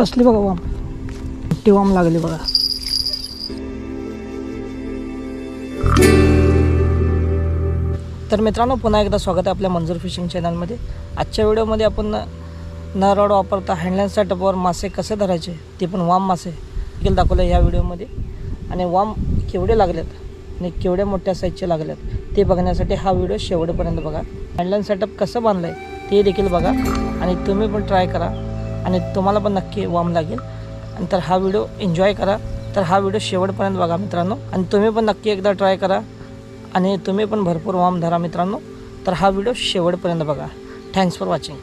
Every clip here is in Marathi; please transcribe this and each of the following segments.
बसली बघा वाम. मोठी वाम लागली बघा. तर मित्रांनो पुन्हा एकदा स्वागत आहे आपल्या मंजूर फिशिंग चॅनलमध्ये. आजच्या व्हिडिओमध्ये आपण न रॉड वापरता हँडलाईन सेटअपवर मासे कसे धरायचे ते पण वाम मासे देखील दाखवलं या व्हिडिओमध्ये. आणि वाम केवढे लागलेत आणि केवढ्या मोठ्या साईजचे लागलेत ते बघण्यासाठी हा व्हिडिओ शेवटपर्यंत बघा. हँडलाईन सेटअप कसं बांधलं आहे ते देखील बघा. आणि तुम्ही पण ट्राय करा. आणि तुम्हाला पण नक्की वाम लागेल. आणि तर हा व्हिडिओ एन्जॉय करा. तर हा व्हिडिओ शेवटपर्यंत बघा मित्रांनो. आणि तुम्ही पण नक्की एकदा ट्राय करा. आणि तुम्ही पण भरपूर वाम धरा मित्रांनो. तर हा व्हिडिओ शेवटपर्यंत बघा. थँक्स फॉर वॉचिंग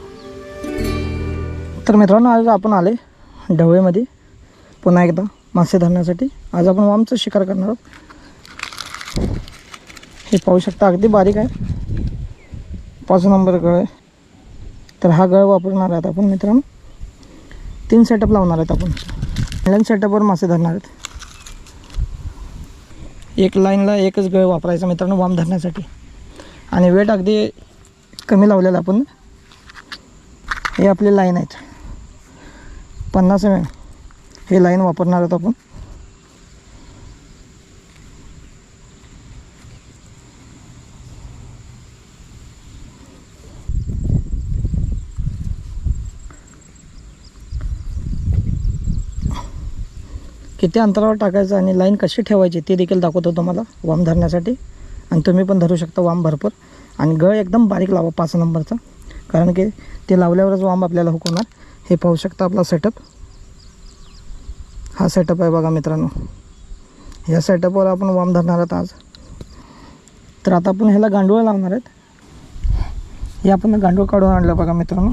तर मित्रांनो आज आपण आले ढवळेमध्ये. पुन्हा एकदा मासे धरण्यासाठी. आज आपण वामचं शिकार करणार आहोत. हे पाहू शकता अगदी बारीक आहे. पाच नंबर गळ आहे. तर हा गळ वापरणार आहात आपण मित्रांनो. तीन सेटअप लावणार आहेत आपण. लाईन सेटअपवर मासे धरणार आहेत. एक लाईनला एकच गळ वापरायचा मित्रांनो वाम धरण्यासाठी. आणि वेट अगदी कमी लावलेला आपण. हे आपली लाईन आहेत. पन्नास एम हे लाईन वापरणार आहोत आपण. किती अंतरावर टाकायचं आणि लाईन कशी ठेवायची ते देखील दाखवतो तुम्हाला वाम धरण्यासाठी. आणि तुम्ही पण धरू शकता वाम भरपूर. आणि गळ एकदम बारीक लावा पाच नंबरचा. कारण की ते लावल्यावरच वाम आपल्याला हुकवणार हे पाहू शकता आपला सेटअप हा सेटअप आहे बघा मित्रांनो. या सेटअपवर आपण वाम धरणार आहोत आज. तर आता आपण ह्याला गांडूळ लावणार आहेत. हे आपण गांडूळ काढून आणलं बघा मित्रांनो.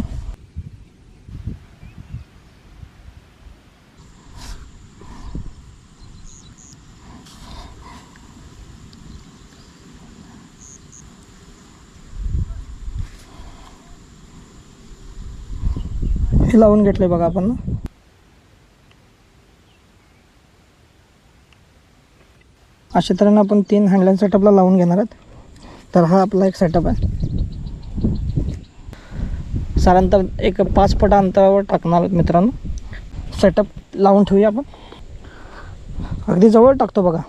इथे लावून घेतले बघा आपण अशा तऱ्हेनं आपण तीन हँडलाईन सेटअपला लावून घेणार आहोत. तर हा आपला एक सेटअप आहे. साधारणतः एक पाच फुटा अंतरावर टाकणार आहोत मित्रांनो. सेटअप लावून ठेवूया आपण. अगदी जवळ टाकतो बघा.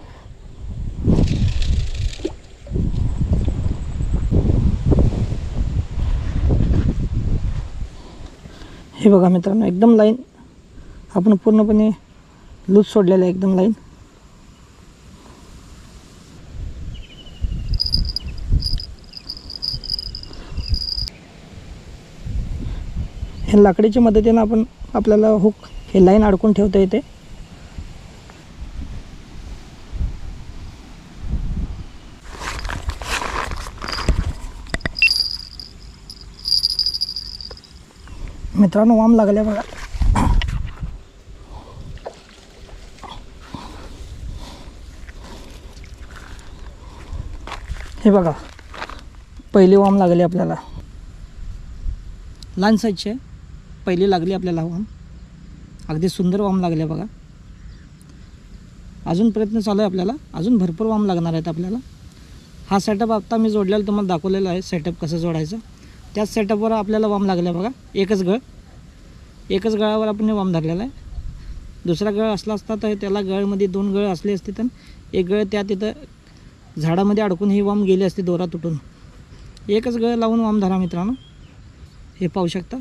हे बघा मित्रांनो एकदम लाईन आपण पूर्णपणे लूज सोडलेलं आहे एकदम लाईन हे लाकडीच्या मदतीनं आपण आपल्याला हुक हे लाईन अडकून ठेवता येते. मित्रांनो वाम लागले बघा. हे बघा पहिली वाम लागली आपल्याला. लहान साईजचे पहिली लागली आपल्याला वाम. अगदी सुंदर वाम लागले बघा. अजून प्रयत्न चालू आहे आपल्याला. अजून भरपूर वाम लागणार आहेत आपल्याला. हा सेटअप आत्ता मी जोडलेला तुम्हाला दाखवलेला आहे सेटअप कसं जोडायचं. त्याच सेटअपवर आपल्याला वाम लागला बघा. एकच गळ. एकच गळावर आपण वाम धरलेला आहे. दुसरा गळ असला असता तर त्याला गळमध्ये दोन गळ असले असते तर एक गळ त्या तिथं झाडामध्ये अडकून ही वाम गेली असते दोरा तुटून. एकच गळ लावून वाम धरा मित्रांनो. हे पाहू शकता.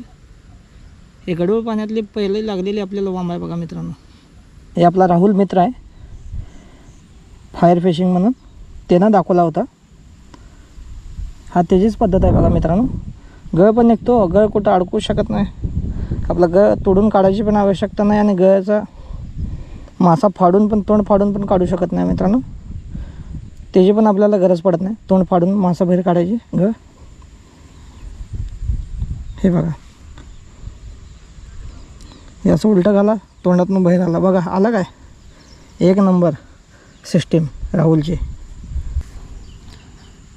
हे गडूळ पाण्यातले पहिले लागलेले आपल्याला वाम आहे बघा मित्रांनो. हे आपला राहुल मित्र आहे. फायर फिशिंग म्हणून. त्यानं दाखवला होता. हा त्याचीच पद्धत आहे बघा मित्रांनो. गळ पण निघतो. गळ कुठं अडकू शकत नाही. आपला गळ तोडून काढायची पण आवश्यकता नाही आणि गळ्याचा मासा फाडून पण तोंड फाडून पण काढू शकत नाही मित्रांनो. त्याची पण आपल्याला गरज पडत नाही तोंड फाडून मासा बाहेर काढायची गळ. हे बघा. हे असं उलटं घाला तोंडातून बाहेर आला. बघा आला काय? एक नंबर सिस्टीम राहुलची.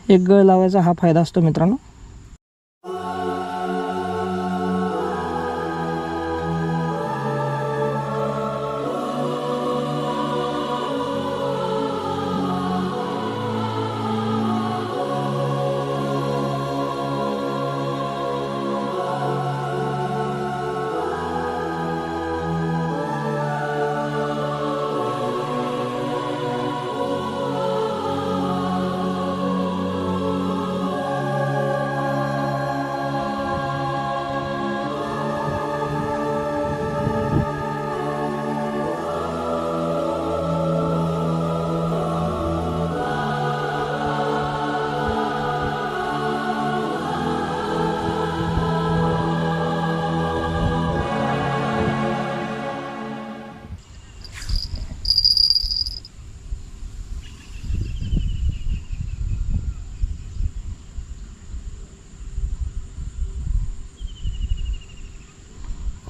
एक गळ लावायचा हा फायदा असतो मित्रांनो.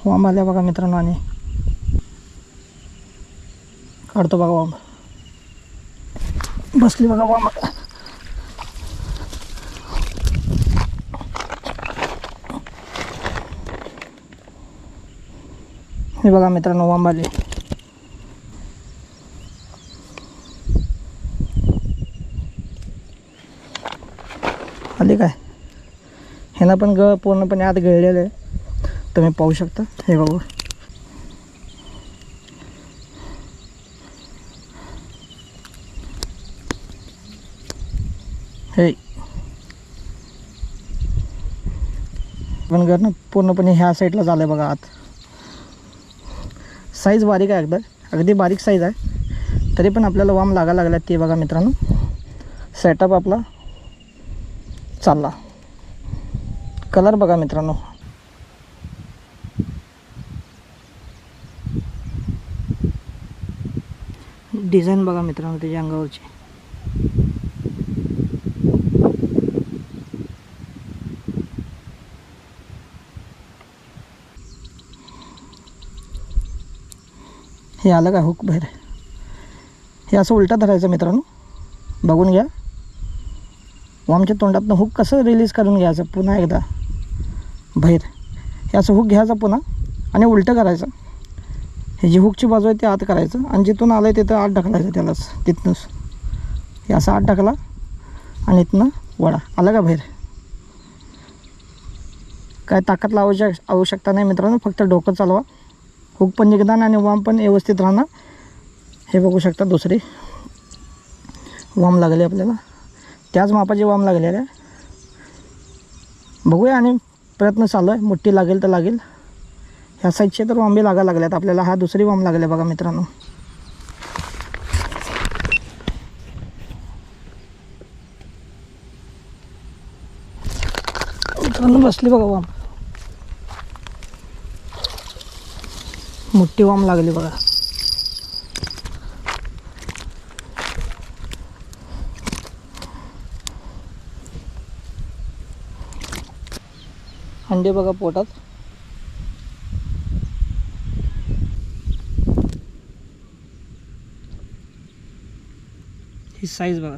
वाम आल्या बघा मित्रांनो आणि काढतो बघा वाम बसली बघा वाम हे बघा मित्रांनो वाम आले. आली काय? ह्यानं पण ग पूर्णपणे आत गळलेलं आहे. तुम्ही पाहू शकता. हे बघू. हे. पण घर ना पूर्णपणे ह्या साईडला झालं आहे बघा आत. साईज बारीक आहे अगदी अगदी बारीक साईज आहे. तरी पण आपल्याला वाम लागा लागला ते बघा मित्रांनो. सेटअप आपला चालला. कलर बघा मित्रांनो. डिझाईन बघा मित्रांनो त्याच्या अंगावरची. हे आलं का हुक बाहेर? हे असं उलटा धरायचं मित्रांनो. बघून घ्या. वामच्या तोंडातनं हुक कसं रिलीज करून घ्यायचं? पुन्हा एकदा. बाहेर. हे असं हुक घ्यायचं पुन्हा आणि उलटं करायचं. हे जी हुकची बाजू आहे ते आत करायचं आणि जिथून आलं आहे तिथं आत ढकलायचं त्यालाच तिथनंच. हे असं आत ढकला आणि इथनं वडा. आलं का बाहेर? काय ताकद लावायची आवश्यकता नाही मित्रांनो फक्त डोकं चालवा. हुक पण निघणार आणि वाम पण व्यवस्थित राहणार. हे बघू शकता दुसरी. वाम लागले आपल्याला. त्याच मापाचे वाम लागलेले आहे. बघूया आणि प्रयत्न चालू आहे. मुठ्ठी लागेल तर लागेल. ह्या साईडचे तर वांबे लागायला लागल्यात आपल्याला हा दुसरी वाम लागले बघा मित्रांनो. मित्रांनो बसली बघा वाम मोठी वाम लागली बघा. अंडे बघा पोटात. ही साईज बघा.